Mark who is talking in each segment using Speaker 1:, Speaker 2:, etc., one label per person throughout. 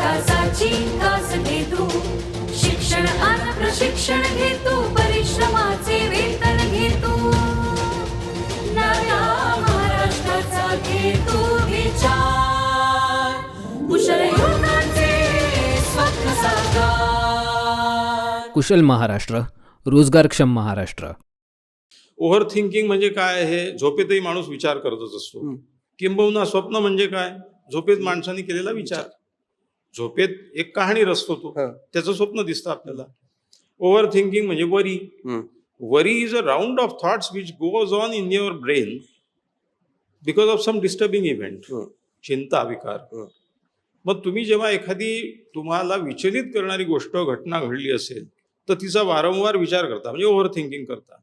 Speaker 1: विकासाची कास घे तू शिक्षण आणि प्रशिक्षण घे तू परिश्रमाचे वेतन घे तू नव्या महाराष्ट्राचा घे तू विचार. कुशल युवकांचे स्वप्न साकार.
Speaker 2: कुशल महाराष्ट्र रोजगारक्षम महाराष्ट्र.
Speaker 3: ओव्हर थिंकिंग म्हणजे काय आहे? झोपेतही माणूस विचार करतच असतो. किंबहुना स्वप्न म्हणजे काय? झोपेत माणसाने केलेला विचार. झोपेत एक कहाणी रचतो तो. त्याचं स्वप्न दिसतं आपल्याला. ओव्हर थिंकिंग म्हणजे worry. Worry is a round of thoughts which goes on in your brain because of some disturbing event चिंता विकार. मग तुम्ही जेव्हा एखादी तुम्हाला विचलित करणारी गोष्ट घटना घडली असेल तर तिचा वारंवार विचार करता म्हणजे ओव्हर थिंकिंग करता.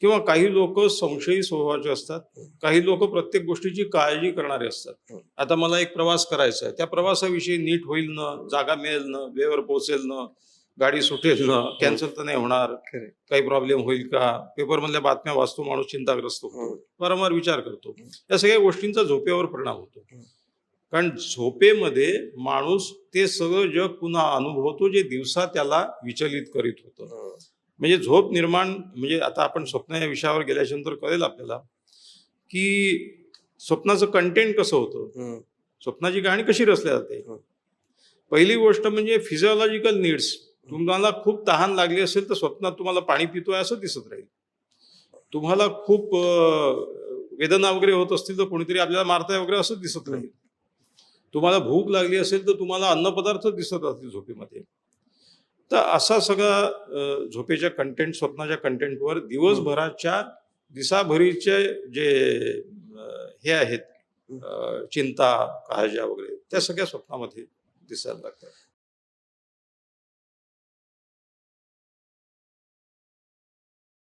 Speaker 3: किंवा काही लोक संशयी स्वभावाचे असतात काही लोक प्रत्येक गोष्टीची काळजी करणारे असतात. आता मला एक प्रवास करायचा आहे. त्या प्रवासाविषयी नीट होईल ना जागा मिळेल ना वेळेवर पोहोचेल ना गाडी सुटेल ना कॅन्सल तर नाही होणार. काही प्रॉब्लेम होईल का? पेपर मधल्या बातम्या वाचतो माणूस चिंताग्रस्त होतो. वारंवार विचार करतो. या सगळ्या गोष्टींचा झोपेवर परिणाम होतो. कारण झोपेमध्ये माणूस ते सगळं जग पुन्हा अनुभवतो जे दिवसा त्याला विचलित करीत होतं. म्हणजे झोप निर्माण म्हणजे आता आपण स्वप्न या विषयावर गेल्याच्यानंतर कळेल आपल्याला की स्वप्नाचं कंटेंट कसं होतं? स्वप्नाची कहाणी कशी रचल्या जाते? पहिली गोष्ट म्हणजे फिजिओलॉजिकल नीड्स तुम्हाला खूप तहान लागली असेल तर स्वप्नात तुम्हाला पाणी पितोय असं दिसत राहील. तुम्हाला खूप वेदना वगैरे होत असतील तर कोणीतरी आपल्याला मारताय वगैरे असं दिसत राहील. तुम्हाला भूक लागली असेल तर तुम्हाला अन्नपदार्थ दिसत असतील झोपेमध्ये. तर असा सगळा झोपेच्या कंटेंट स्वप्नाच्या कंटेंटवर दिवसभराच्या दिसाभरीचे जे हे आहेत चिंता काळज्या वगैरे त्या सगळ्या स्वप्नामध्ये दिसायला लागतात.